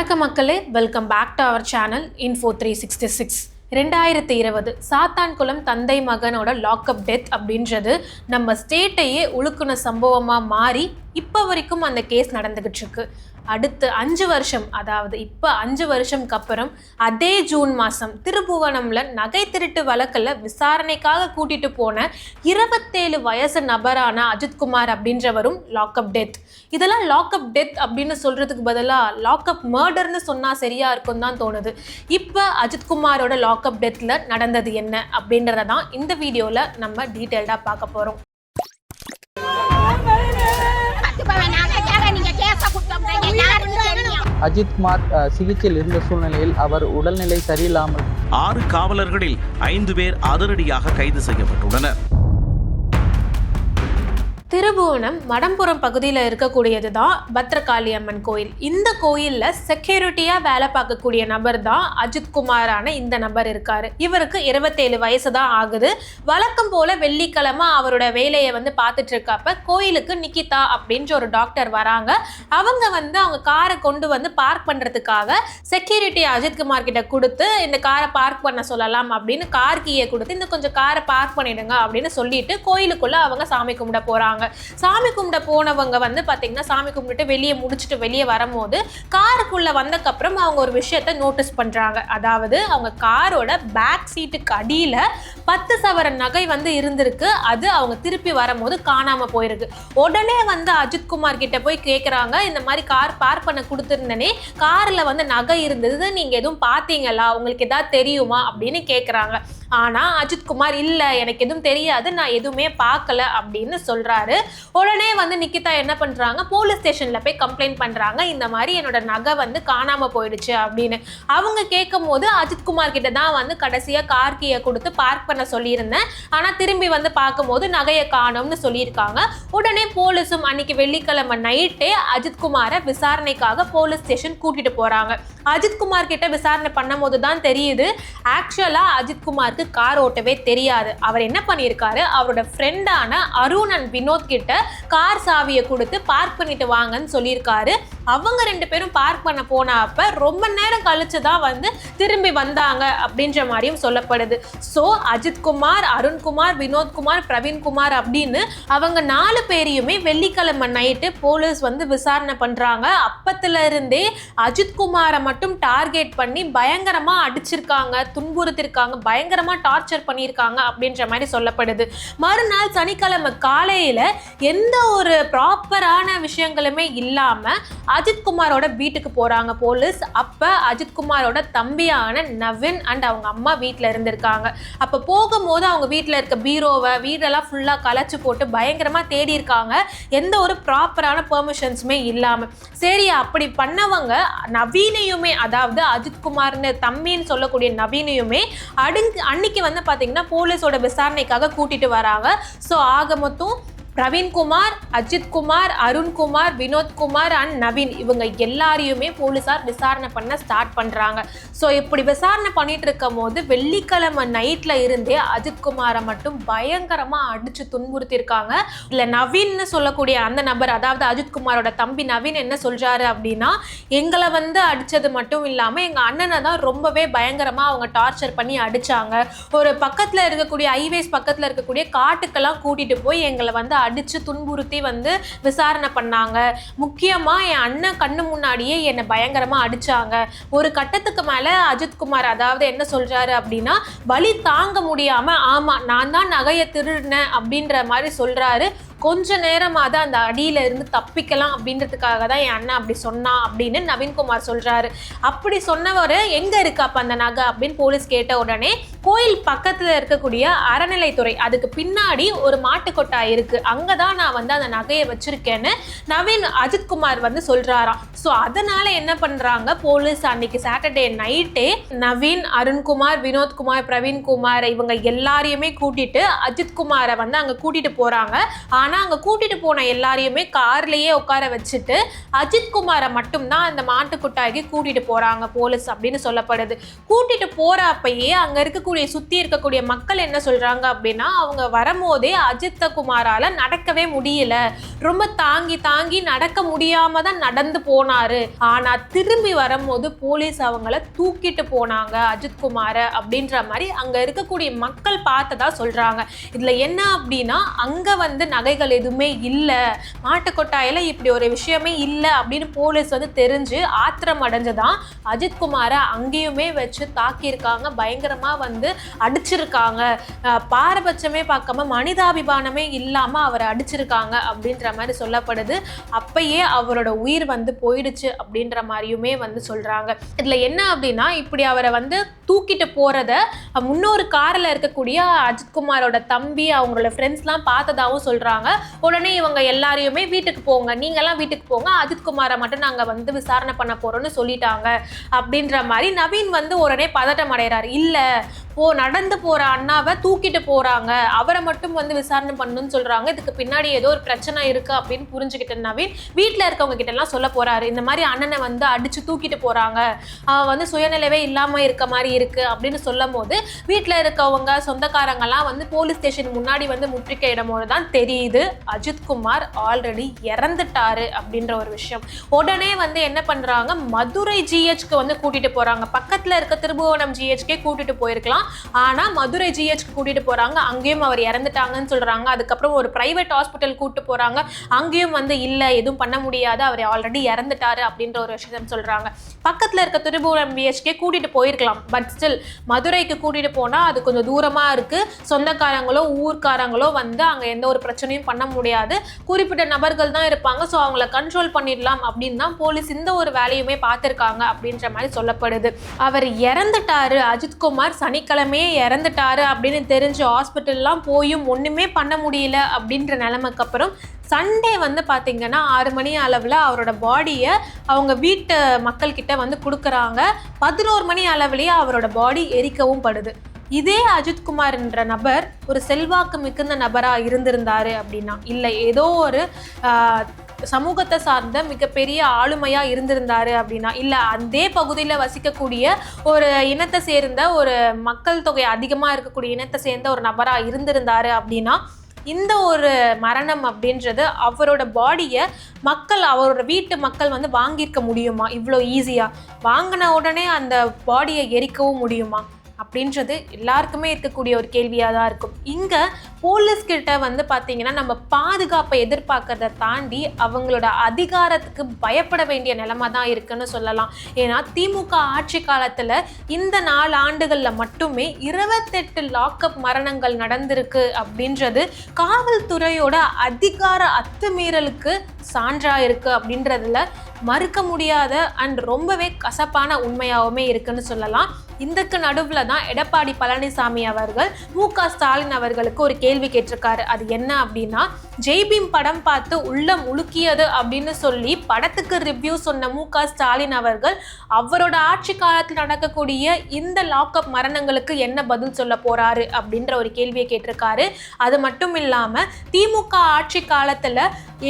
வணக்க மக்களே welcome back to our channel info three sixty six ரெண்டாயிரத்தி இருபது சாத்தான்குளம் தந்தை மகனோட லாக்அப் டெத் அப்படின்றது நம்ம ஸ்டேட்டையே உழுக்குன சம்பவமாக மாறி இப்போ வரைக்கும் அந்த கேஸ் நடந்துக்கிட்டு இருக்கு அடுத்து அஞ்சு வருஷம் அதாவது இப்போ அஞ்சு வருஷம்க்கு அப்புறம் அதே ஜூன் மாதம் திருபுவனம்ல நகை திருட்டு வழக்கில் விசாரணைக்காக கூட்டிட்டு போன இருபத்தேழு வயசு நபரான அஜித்குமார் அப்படின்றவரும் லாக்அப் டெத் இதெல்லாம் லாக்அப் டெத் அப்படின்னு சொல்றதுக்கு பதிலாக லாக்அப் மர்டர்னு சொன்னால் சரியா இருக்கும் தான் தோணுது. இப்போ அஜித்குமாரோட லாக்அப் டெத்தில் நடந்தது என்ன அப்படின்றத தான் இந்த வீடியோவில் நம்ம டீட்டெயில்டாக பார்க்க போகிறோம் அஜித்குமார் அஹ், சிகிச்சையில் இருந்த சூழ்நிலையில் அவர் உடல்நிலை சரியில்லாமல் ஆறு காவலர்களில் ஐந்து பேர் அதிரடியாக கைது செய்யப்பட்டுள்ளனர். திருபுவனம் மடம்புரம் பகுதியில் இருக்கக்கூடியது தான் பத்ரகாளி அம்மன் கோயில். இந்த கோயிலில் செக்யூரிட்டியாக வேலை பார்க்கக்கூடிய நபர் தான் அஜித் குமாரான இந்த நபர் இருக்கார். இவருக்கு இருபத்தேழு வயசு தான் ஆகுது. வழக்கம் போல் வெள்ளிக்கிழமை அவரோட வேலையை வந்து பார்த்துட்டு இருக்கப்ப கோயிலுக்கு நிக்கிதா அப்படின்ற ஒரு டாக்டர் வராங்க. அவங்க வந்து அவங்க காரை கொண்டு வந்து பார்க் பண்ணுறதுக்காக செக்யூரிட்டி அஜித் குமார் கிட்ட கொடுத்து இந்த காரை பார்க் பண்ண சொல்லலாம் அப்படின்னு கார் கீயை கொடுத்து இந்த கொஞ்சம் காரை பார்க் பண்ணிடுங்க அப்படின்னு சொல்லிட்டு கோயிலுக்குள்ளே அவங்க சாமி கும்பிட போகிறாங்க போறாங்க சாமி கும்பிட போனவங்க வந்து பார்த்தீங்கன்னா சாமி கும்பிட்டு வெளியே முடிச்சுட்டு வெளியே வரும்போது காருக்குள்ளே வந்தக்கப்புறம் அவங்க ஒரு விஷயத்த நோட்டீஸ் பண்ணுறாங்க அதாவது அவங்க காரோட பேக் சீட்டுக்கு அடியில் பத்து சவரன் நகை வந்து இருந்திருக்கு. அது அவங்க திருப்பி வரும்போது காணாமல் போயிருக்கு. உடனே வந்து அஜித் குமார் கிட்ட போய் கேட்குறாங்க இந்த மாதிரி கார் பார்க் பண்ண கொடுத்துருந்தனே காரில் வந்து நகை இருந்தது. நீங்கள் எதுவும் பார்த்தீங்களா உங்களுக்கு எதாவது தெரியுமா? அப்படின்னு கேட்குறாங்க ஆனால் அஜித் குமார் எனக்கு எதுவும் தெரியாது. நான் எதுவுமே பார்க்கல. அப்படின்னு சொல்கிறாரு சொல்றாரு உடனே வந்து நிக்கிதா என்ன பண்றாங்க? போலீஸ் ஸ்டேஷன்ல போய் கம்ப்ளைண்ட் பண்றாங்க. இந்த மாதிரி என்னோட நகை வந்து காணாம போயிடுச்சு அப்படின்னு. அவங்க கேட்கும் போது அஜித்குமார் கிட்ட தான் வந்து கடைசியா கார் கீயை கொடுத்து பார்க் பண்ண சொல்லியிருந்தேன். ஆனா திரும்பி வந்து பார்க்கும்போது நகையை காணோம்னு சொல்லியிருக்காங்க. உடனே போலீஸும் அன்னைக்கு வெள்ளிக்கிழமை நைட்டே அஜித்குமாரை விசாரணைக்காக போலீஸ் ஸ்டேஷன் கூட்டிட்டு போறாங்க. அஜித்குமார் கிட்ட விசாரணை பண்ணும்போது தான் தெரியுது ஆக்சுவலா அஜித்குமாருக்கு கார் ஓட்டவே தெரியாது. அவர் என்ன பண்ணியிருக்காரு? அவரோட ஃப்ரெண்டான அருண் அண்ட் வினோத் கிட்ட கார் சாவியை கொடுத்து பார்க் பண்ணிட்டு வாங்கன்னு சொல்லியிருக்காரு. அவங்க ரெண்டு பேரும் பார்க் பண்ண போன அப்ப ரொம்ப நேரம் கழிச்சு தான் வந்து திரும்பி வந்தாங்க அப்படின்ற மாதிரியும் சொல்லப்படுது. ஸோ அஜித்குமார் அருண்குமார் வினோத்குமார் பிரவீன்குமார் அப்படின்னு அவங்க நாலு பேரையுமே வெள்ளிக்கிழமை நைட்டு போலீஸ் வந்து விசாரணை பண்ணுறாங்க அப்பத்துல இருந்தே அஜித்குமாரை மட்டும் டார்கெட் பண்ணி பயங்கரமாக அடிச்சிருக்காங்க துன்புறுத்திருக்காங்க பயங்கரமாக டார்ச்சர் பண்ணியிருக்காங்க அப்படின்ற மாதிரி சொல்லப்படுது. மறுநாள் சனிக்கிழமை காலையில் எந்த ஒரு ப்ராப்பரான விஷயங்களுமே இல்லாமல் அஜித்குமாரோட வீட்டுக்கு போறாங்க போலீஸ். அப்ப அஜித்குமாரோட தம்பியான நவீன் அண்ட் அவங்க அம்மா வீட்டில் இருந்திருக்காங்க. அப்போ போகும்போது அவங்க வீட்டில் இருக்க பீரோவை வீடெல்லாம் ஃபுல்லாக கலைச்சு போட்டு பயங்கரமாக தேடி இருக்காங்க. எந்த ஒரு ப்ராப்பரான பெர்மிஷன்ஸுமே இல்லாமல் சரி அப்படி பண்ணவங்க நவீனையுமே அதாவது அஜித்குமார்னு தம்பின்னு சொல்லக்கூடிய நவீனையுமே அடுங்க அன்னைக்கு வந்து பார்த்தீங்கன்னா போலீஸோட விசாரணைக்காக கூட்டிட்டு வராங்க. ஸோ ஆக மொத்தம் பிரவீன்குமார் அஜித்குமார் அருண்குமார் வினோத்குமார் அண்ட் நவீன். இவங்க எல்லாரையுமே போலீஸார் விசாரணை பண்ண ஸ்டார்ட் பண்ணுறாங்க ஸோ இப்படி விசாரணை பண்ணிட்டு இருக்கும் போது வெள்ளிக்கிழமை நைட்டில் இருந்தே அஜித்குமாரை மட்டும் பயங்கரமாக அடித்து துன்புறுத்தியிருக்காங்க. இல்லை நவீன்னு சொல்லக்கூடிய அந்த நபர் அதாவது அஜித்குமாரோட தம்பி நவீன் என்ன சொல்கிறாரு அப்படின்னா எங்களை வந்து அடித்தது மட்டும் இல்லாமல் எங்கள் அண்ணனை தான் ரொம்பவே பயங்கரமாக அவங்க டார்ச்சர் பண்ணி அடித்தாங்க ஒரு பக்கத்தில் இருக்கக்கூடிய ஹைவேஸ் பக்கத்தில் இருக்கக்கூடிய காட்டுக்கெல்லாம் கூட்டிகிட்டு போய் எங்களை வந்து அடித்து துன்புறுத்தி வந்து விசாரணை பண்ணாங்க. முக்கியமாக என் அண்ணன் கண்ணு முன்னாடியே என்னை பயங்கரமாக அடித்தாங்க ஒரு கட்டத்துக்கு மேலே அஜித்குமார் அதாவது என்ன சொல்கிறாரு அப்படின்னா வலி தாங்க முடியாமல் ஆமாம் நான் தான் நகையை திருடினேன் அப்படின்ற மாதிரி சொல்கிறாரு கொஞ்ச நேரமாக தான் அந்த அடியில இருந்து தப்பிக்கலாம் அப்படின்றதுக்காக தான் என் அண்ணன் அப்படி சொன்னான் அப்படின்னு நவீன்குமார் சொல்கிறாரு அப்படி சொன்னவர் எங்கே இருக்கு அப்போ அந்த நகை? அப்படின்னு போலீஸ் கேட்ட உடனே கோயில் பக்கத்துல இருக்கக்கூடிய அறநிலைத்துறை அதுக்கு பின்னாடி ஒரு மாட்டுக்கொட்டா இருக்கு. அங்கதான் நான் வந்து அந்த நகையை வச்சிருக்கேன்னு நவீன் அஜித்குமார் வந்து சொல்றாராம். ஸோ அதனால என்ன பண்றாங்க? போலீஸ் அன்னைக்கு சாட்டர்டே நைட்டே நவீன் அருண்குமார் வினோத்குமார் பிரவீன்குமார் இவங்க எல்லாரையுமே கூட்டிட்டு அஜித்குமாரை வந்து அங்க கூட்டிட்டு போறாங்க. ஆனா அங்க கூட்டிட்டு போன எல்லாரையுமே கார்லயே உட்கார வச்சுட்டு அஜித்குமாரை மட்டும்தான் அந்த மாட்டுக்குட்டாய்க்கு கூட்டிட்டு போறாங்க போலீஸ் அப்படின்னு சொல்லப்படுது. கூட்டிட்டு போறப்பயே அங்க இருக்க இருக்கக்கூடிய சுத்தி இருக்கக்கூடிய மக்கள் என்ன சொல்றாங்க அப்படின்னா அவங்க வரும்போதே அஜித்த குமாரால நடக்கவே முடியல. ரொம்ப தாங்கி தாங்கி நடக்க முடியாம தான் நடந்து போனாரு. ஆனா திரும்பி வரும்போது போலீஸ் அவங்கள தூக்கிட்டு போனாங்க அஜித் குமார அப்படின்ற மாதிரி அங்க இருக்கக்கூடிய மக்கள் பார்த்ததா சொல்றாங்க. இதுல என்ன அப்படின்னா அங்க வந்து நகைகள் எதுவுமே இல்லை. மாட்டுக்கொட்டாயில் இப்படி ஒரு விஷயமே இல்லை அப்படின்னு போலீஸ் வந்து தெரிஞ்சு ஆத்திரம் அடைஞ்சதான் அஜித் குமாரை அங்கேயுமே வச்சு தாக்கியிருக்காங்க. பயங்கரமா வந்து அடிச்சிருக்காங்க. பாரபட்சமே பார்க்காம மனிதாபிமானமே இல்லாமல் அவரை அடிச்சிருக்காங்க அப்படின்ற மாதிரி சொல்லப்படுது. அப்பயே அவரோட உயிர் வந்து போயிடுச்சு அப்படின்ற மாதிரியுமே வந்து சொல்றாங்க. இதில் என்ன அப்படின்னா இப்படி அவரை வந்து தூக்கிட்டு போகிறத முன்னொரு காரில் இருக்கக்கூடிய அஜித்குமாரோட தம்பி அவங்களோட ஃப்ரெண்ட்ஸ்லாம் பார்த்ததாவும் சொல்றாங்க. உடனே இவங்க எல்லாரையுமே வீட்டுக்கு போங்க நீங்கள்லாம் வீட்டுக்கு போங்க அஜித்குமாரை மட்டும் நாங்கள் வந்து விசாரணை பண்ண போறோம்னு சொல்லிட்டாங்க. அப்படின்ற மாதிரி நவீன் வந்து உடனே பதட்டம் அடைகிறாரு இல்லை போ நடந்து போற அண்ணாவை தூக்கிட்டு போறாங்க. அவரை மட்டும் வந்து விசாரணை பண்ணணும்னு சொல்றாங்க. இதுக்கு பின்னாடி ஏதோ ஒரு பிரச்சனை இருக்கு அப்படின்னு புரிஞ்சுக்கிட்ட நவீன். வீட்டில் இருக்கவங்க கிட்ட எல்லாம் சொல்ல போறாரு. இந்த மாதிரி அண்ணனை வந்து அடிச்சு தூக்கிட்டு போறாங்க. அவன் வந்து சுயநிலைவே இல்லாம இருக்க மாதிரி இருக்கு அப்படின்னு சொல்லும் போது வீட்டில் இருக்கவங்க சொந்தக்காரங்கெல்லாம் வந்து போலீஸ் ஸ்டேஷன் முன்னாடி வந்து முற்றுகையிடும் போது தான் தெரியுது. அஜித்குமார் ஆல்ரெடி இறந்துட்டாரு அப்படின்ற ஒரு விஷயம். உடனே வந்து என்ன பண்றாங்க? மதுரை ஜிஹெச்க்கு வந்து கூட்டிட்டு போறாங்க. பக்கத்துல இருக்க திருபுவனம் ஜிஹெச்கே கூட்டிட்டு போயிருக்கலாம். ஆனால் மதுரை ஜிஹெச்க்கு கூட்டிட்டு போகிறாங்க அங்கேயும் அவர் இறந்துட்டாங்கன்னு சொல்கிறாங்க அதுக்கப்புறம் ஒரு ப்ரைவேட் ஹாஸ்பிட்டல் கூப்பிட்டு போகிறாங்க அங்கேயும் வந்து இல்லை எதுவும் பண்ண முடியாது. அவர் ஆல்ரெடி இறந்துட்டாரு அப்படின்ற ஒரு விஷயம் சொல்கிறாங்க பக்கத்தில் இருக்க திருபுவனம் பிஹெச்கே கூட்டிட்டு போயிருக்கலாம். பட் ஸ்டில் மதுரைக்கு கூட்டிட்டு போனால் அது கொஞ்சம் தூரமாக இருக்குது சொந்தக்காரங்களோ ஊர்க்காரங்களோ வந்து அங்கே எந்த ஒரு பிரச்சனையும் பண்ண முடியாது. குறிப்பிட்ட நபர்கள் தான் இருப்பாங்க. ஸோ அவங்கள கண்ட்ரோல் பண்ணிடலாம் அப்படின்னு தான் போலீஸ் இந்த ஒரு வேலையுமே பார்த்துருக்காங்க அப்படின்ற மாதிரி சொல்லப்படுது. அவர் இறந்துட்டாரு. அஜித்குமார் சனிக்கிழமை சனிக்கிழமையே இறந்துட்டாரு அப்படின்னு தெரிஞ்சு ஹாஸ்பிட்டல்லாம் போயும் ஒன்றுமே பண்ண முடியல அப்படின்ற நிலைமைக்கு அப்புறம் சண்டே வந்து பார்த்தீங்கன்னா ஆறு மணி அளவில் அவரோட பாடியை அவங்க வீட்டு மக்கள்கிட்ட வந்து கொடுக்குறாங்க. பதினோரு மணி அளவுலேயே அவரோட பாடி எரிக்கவும் படுது. இதே அஜித்குமார்ன்ற நபர் ஒரு செல்வாக்கு மிகுந்த நபராக இருந்திருந்தாரு அப்படின்னா இல்லை ஏதோ ஒரு சமூகத்தை சார்ந்த மிகப்பெரிய ஆளுமையா இருந்திருந்தாரு அப்படின்னா இல்லை அதே பகுதியில் வசிக்கக்கூடிய ஒரு இனத்தை சேர்ந்த ஒரு மக்கள் தொகை அதிகமாக இருக்கக்கூடிய இனத்தை சேர்ந்த ஒரு நபராக இருந்திருந்தாரு அப்படின்னா இந்த ஒரு மரணம் அப்படின்றது அவரோட பாடியை மக்கள் அவரோட வீட்டு மக்கள் வந்து வாங்கியிருக்க முடியுமா? இவ்வளோ ஈஸியாக வாங்கின உடனே அந்த பாடியை எரிக்கவும் முடியுமா? அப்படின்றது எல்லாருக்குமே இருக்கக்கூடிய ஒரு கேள்வியாக தான் இருக்கும். இங்கே போலீஸ்கிட்ட வந்து பார்த்தீங்கன்னா நம்ம பாதுகாப்பை எதிர்பார்க்கறத தாண்டி அவங்களோட அதிகாரத்துக்கு பயப்பட வேண்டிய நிலமை தான் இருக்குன்னு சொல்லலாம். ஏன்னா திமுக ஆட்சி காலத்தில் இந்த நாலு ஆண்டுகளில் மட்டுமே இருபத்தெட்டு லாக்அப் மரணங்கள் நடந்திருக்கு அப்படின்றது காவல்துறையோட அதிகார அத்துமீறலுக்கு சான்றாக இருக்குது அப்படின்றதுல மறுக்க முடியாத அண்ட் ரொம்பவே கசப்பான உண்மையாகவுமே இருக்குன்னு சொல்லலாம். இதுக்கு நடுவில் தான் எடப்பாடி பழனிசாமி அவர்கள் மு க ஸ்டாலின் அவர்களுக்கு ஒரு கேள்வி கேட்டிருக்காரு. அது என்ன அப்படின்னா ஜெய்பீம் படம் பார்த்து உள்ளம் உலுக்கியது அப்படின்னு சொல்லி படத்துக்கு ரிவ்யூ சொன்ன மு க ஸ்டாலின் அவர்கள் அவரோட ஆட்சி காலத்தில் நடக்கக்கூடிய இந்த லாக்அப் மரணங்களுக்கு என்ன பதில் சொல்ல போறாரு அப்படின்ற ஒரு கேள்வியை கேட்டிருக்காரு. அது மட்டும் இல்லாமல் திமுக ஆட்சி காலத்தில்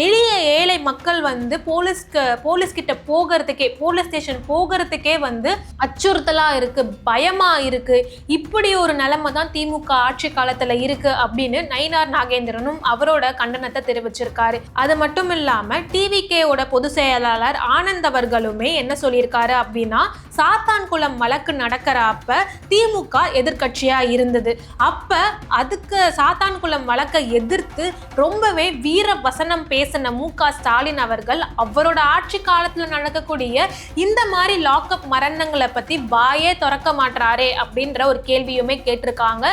எளிய ஏழை மக்கள் வந்து போலீஸ்க்கு போலீஸ் கிட்ட போகிறதுக்கே போலீஸ் ஸ்டேஷன் போகிறதுக்கே வந்து அச்சுறுத்தலாக இருக்கு பயமா இருக்கு. இப்படி ஒரு நிலைமை தான் திமுக ஆட்சி காலத்தில் இருக்கு அப்படின்னு நயினார் நாகேந்திரனும் அவரோட கண்டனத்தை தெரிவிச்சிருக்காரு. அது மட்டும் இல்லாம டிவிகேவோட பொதுச் செயலாளர் ஆனந்த் அவர்களுமே என்ன சொல்லியிருக்காரு அப்படின்னா சாத்தான்குளம் வழக்கு நடக்கிறப்ப திமுக எதிர்க்கட்சியா இருந்தது. அப்ப அதுக்கு சாத்தான்குளம் வழக்கை எதிர்த்து ரொம்பவே வீர வசனம் பேசின மு க ஸ்டாலின் அவர்கள் அவரோட ஆட்சி காலத்துல நடக்கக்கூடிய இந்த மாதிரி லாக்அப் மரணங்களை பத்தி வாயே திறக்க மாட்டாரே அப்படின்ற ஒரு கேள்வியுமே கேட்டிருக்காங்க.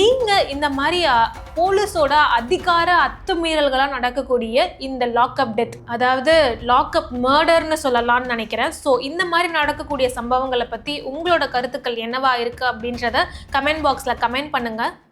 நீங்க இந்த மாதிரி போலீஸோட அதிகார அத்துமீறல்களாக நடக்கக்கூடிய இந்த லாக்அப் டெத் அதாவது லாக்அப் மர்டர்னு சொல்லலாம்னு நினைக்கிறேன். ஸோ இந்த மாதிரி நடக்கக்கூடிய சம்பவங்களை பற்றி உங்களோட கருத்துக்கள் என்னவா இருக்குது அப்படின்றத கமெண்ட் பாக்ஸில் கமெண்ட் பண்ணுங்கள்